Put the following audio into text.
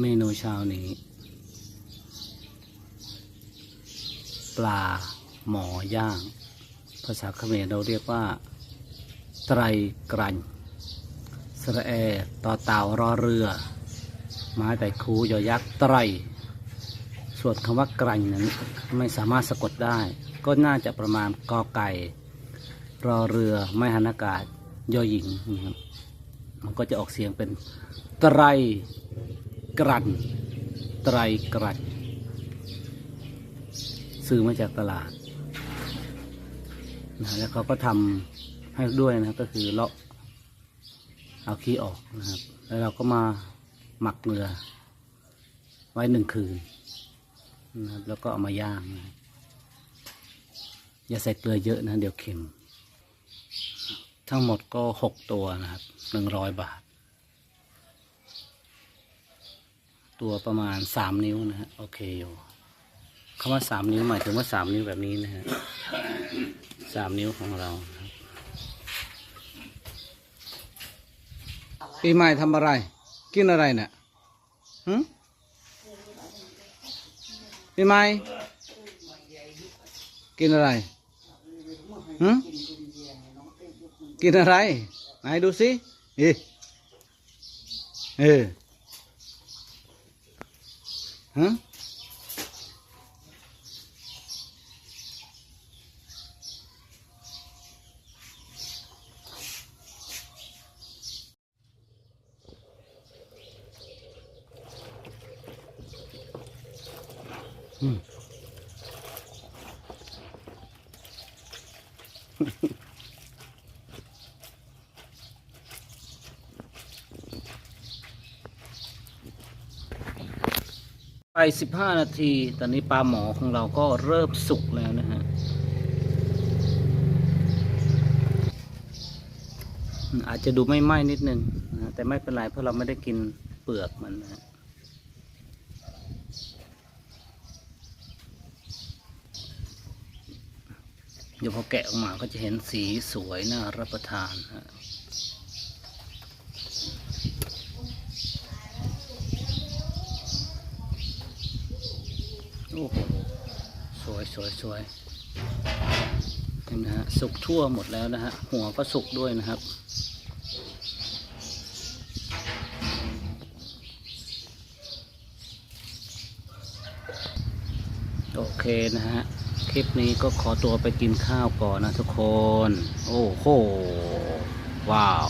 เมนูเช้านี้ ปลาหมอย่าง ภาษาเขมรเราเรียกว่า ไตรกรันสระแอต่อเต่ารอเรือ ไม้แต่คูยอยักษ์ไตร ส่วนคำว่ากรันนั้นไม่สามารถสะกดได้ ก็น่าจะประมาณกอไก่ รอเรือไม่หันอากาศยอหญิงนะครับมันก็จะออกเสียงเป็นไตร กรันไตรกรันซื้อมาจากตลาดนะแล้วเขาก็ทำให้ด้วยนะก็คือเลาะเอาขี้ออกนะครับ แล้วเราก็มาหมักเกลือ ไว้หนึ่งคืนนะครับแล้วก็เอามาย่างนะอย่าใส่เกลือเยอะนะ เดี๋ยวเค็ม ทั้งหมดก็หกตัวนะครับหนึ่งร้อยบาท ตัวประมาณสามนิ้วนะฮะโอเคอยู่คำว่าสามนิ้วหมายถึงว่าสามนิ้วแบบนี้นะฮะสามนิ้วของเราปีใหม่ทำอะไร กินอะไรเนี่ยหึปีใหม่กินอะไรหึกินอะไรไหนดูสิเอ๊ะเอ อฮะ อืม ไปสิบห้านาที ตอนนี้ปลาหมอของเราก็เริ่มสุกแล้วนะฮะอืมอาจจะดูไม่ไหม้นิดนึงนะแต่ไม่เป็นไรเพราะเราไม่ได้กินเปลือกมันนะฮะเดี๋ยวพอแกะออกมาก็จะเห็นสีสวยน่ารับประทานฮะ โอ้โหสวยสวยสวยเห็นนะฮะสุกทั่วหมดแล้วนะฮะหัวก็สุกด้วยนะครับโอเคนะฮะ คลิปนี้ก็ขอตัวไปกินข้าวก่อนนะทุกคน โอ้โห ว้าว